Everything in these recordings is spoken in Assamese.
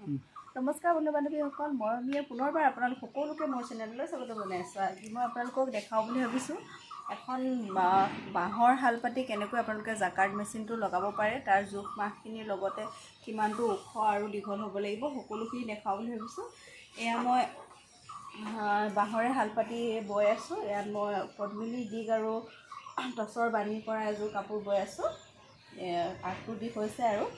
নমস্কাৰ বন্ধু বান্ধৱীসকল মই মিয়ে পুনৰবাৰ আপোনালোক সকলোকে মোৰ চেনেললৈ স্বাগতম জনাইছোঁ আজি মই আপোনালোকক দেখাওঁ বুলি ভাবিছোঁ এখন বাঁহৰ শাল পাতি কেনেকৈ আপোনালোকে জাকাৰ্ড মেচিনটো লগাব পাৰে তাৰ জোখ মাখখিনিৰ লগতে কিমানটো ওখ আৰু দীঘল হ'ব লাগিব সকলোখিনি দেখাওঁ বুলি ভাবিছোঁ। এয়া মই বাঁহৰে শাল পাতি বৈ আছোঁ ইয়াত মই পদ্মিনী দিগ আৰু টচৰ বানীৰ পৰা এযোৰ কাপোৰ বৈ আছোঁ আগটো দি হৈছে আৰু।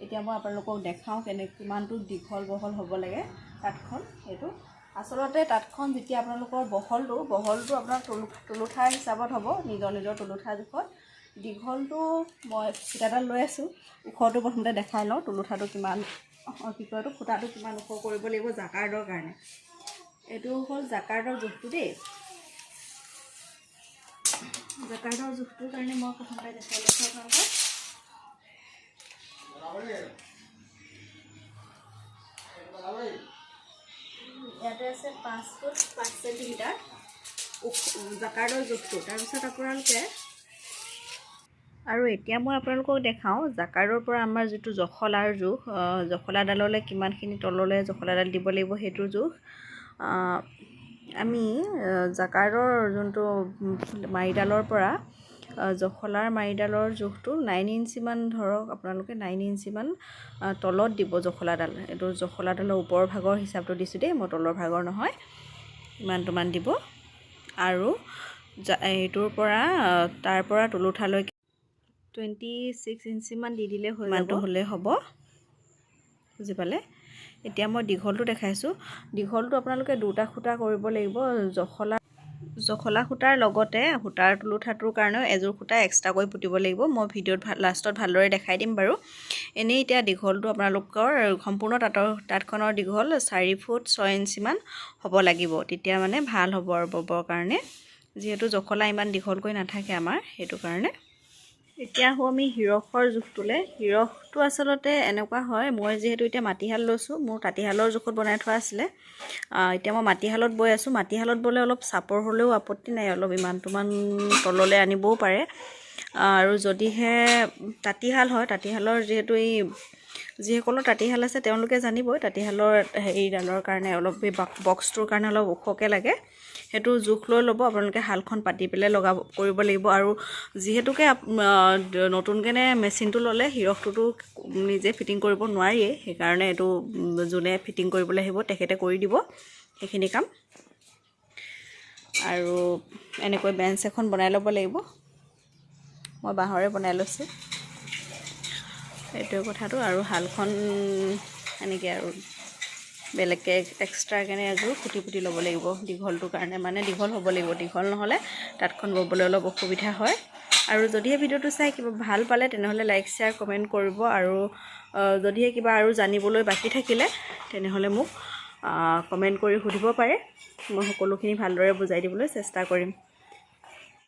এতিয়া মই আপোনালোকক দেখাওঁ কেনে কিমানটো দীঘল বহল হ'ব লাগে তাঁতখন সেইটো। আচলতে তাঁতখন যেতিয়া আপোনালোকৰ বহলটো বহলটো আপোনাৰ তুলু তুলুঠা হিচাপত হ'ব নিজৰ নিজৰ তুলুঠা জোখত। দীঘলটো মই সূতাডাল লৈ আছোঁ ওখটো প্ৰথমতে দেখাই লওঁ তুলুঠাটো কিমান কি কয় এইটো সূতাটো কিমান ওখ কৰিব লাগিব জাকাৰ্ডৰ কাৰণে। এইটো হ'ল জাকাৰ্ডৰ জোখটো দেই। জাকাৰ্ডৰ জোখটোৰ কাৰণে মই প্ৰথমতে দেখাই লৈছোঁ আপোনালোকক। আছে পাঁচ ফুট পাঁচ চেণ্টিমিটাৰ জাকাৰ্ডৰ জোখটো। তাৰপিছত আপোনালোকে আৰু এতিয়া মই আপোনালোকক দেখাওঁ জাকাৰ্ডৰ পৰা আমাৰ যিটো জখলাৰ জোখ জখলাডাললৈ কিমানখিনি তললৈ জখলাডাল দিব লাগিব সেইটোৰ জোখ। আমি জাকাৰ্ডৰ যোনটো মাৰিডালৰ পৰা জখলাৰ মাৰিডালৰ জোখটো নাইন ইঞ্চিমান ধৰক আপোনালোকে নাইন ইঞ্চিমান তলত দিব জখলাডাল। এইটো জখলাডালৰ ওপৰৰ ভাগৰ হিচাপটো দিছোঁ দেই মই তলৰ ভাগৰ নহয় ইমানটোমান দিব। আৰু এইটোৰ পৰা তাৰ পৰা তুলুঠালৈকে টুৱেণ্টি ছিক্স ইঞ্চিমান দি দিলে হৈ ইমানটো হ'লে হ'ব। বুজি পালে? এতিয়া মই দীঘলটো দেখাইছোঁ। দীঘলটো আপোনালোকে দুটা সূতা কৰিব লাগিব জখলা জখলা সূতাৰ লগতে সূতাৰ তুলুঠাটোৰ কাৰণেও এযোৰ সূতা এক্সট্ৰাকৈ পুতিব লাগিব। মই ভিডিঅ'ত ভাল লাষ্টত ভালদৰে দেখাই দিম বাৰু। এনেই এতিয়া দীঘলটো আপোনালোকৰ সম্পূৰ্ণ তাঁতৰ তাঁতখনৰ দীঘল চাৰি ফুট ছয় ইঞ্চিমান হ'ব লাগিব। তেতিয়া মানে ভাল হ'ব আৰু ববৰ কাৰণে। যিহেতু জখলা ইমান দীঘলকৈ নাথাকে আমাৰ সেইটো কাৰণে। এতিয়া আহোঁ আমি হিৰখৰ জোখটোলৈ। হিৰখটো আচলতে এনেকুৱা হয় মই যিহেতু এতিয়া মাটিশাল লৈছোঁ মোৰ তাঁতীশালৰ জোখত বনাই থোৱা আছিলে। এতিয়া মই মাটিশালত বৈ আছোঁ। মাটিশালত ব'লে অলপ চাপৰ হ'লেও আপত্তি নাই অলপ ইমানটোমান তললৈ আনিবও পাৰে। আৰু যদিহে তাঁতীশাল হয় তাঁতীশালৰ যিহেতু এই যিসকলৰ তাঁতীশাল আছে তেওঁলোকে জানিবই তাঁতীশালৰ হেৰিডালৰ কাৰণে অলপ এই বাক- বক্সটোৰ কাৰণে অলপ ওখকৈ লাগে। সেইটো জোখ লৈ ল'ব আপোনালোকে শালখন পাতি পেলাই লগাব কৰিব লাগিব। আৰু যিহেতুকে আপ- আহ, দ- নতুনকৈ মেচিনটো ল'লে হিৰকটোতো নিজে ফিটিং কৰিব নোৱাৰিয়েই সেইকাৰণে এইটো যোনে ফিটিং কৰিবলৈ আহিব তেখেতে কৰি দিব সেইখিনি কাম। আৰু এনেকৈ বেঞ্চ এখন বনাই ল'ব লাগিব। মই বাঁহৰে বনাই লৈছোঁ। সেইটোৱে কথাটো আৰু শালখন এনেকৈ আৰু বেলেগকৈ এক্সট্ৰাকৈ এযোৰ ফুটি ফুটি ল'ব লাগিব দীঘলটোৰ কাৰণে। মানে দীঘল হ'ব লাগিব দীঘল নহ'লে তাঁতখন ব'বলৈ অলপ অসুবিধা হয়। আৰু যদিহে ভিডিঅ'টো চাই কিবা ভাল পালে তেনেহ'লে লাইক শ্বেয়াৰ কমেণ্ট কৰিব আৰু যদিহে কিবা আৰু জানিবলৈ বাকী থাকিলে তেনেহ'লে মোক কমেণ্ট কৰি সুধিব পাৰে। মই সকলোখিনি ভালদৰে বুজাই দিবলৈ চেষ্টা কৰিম।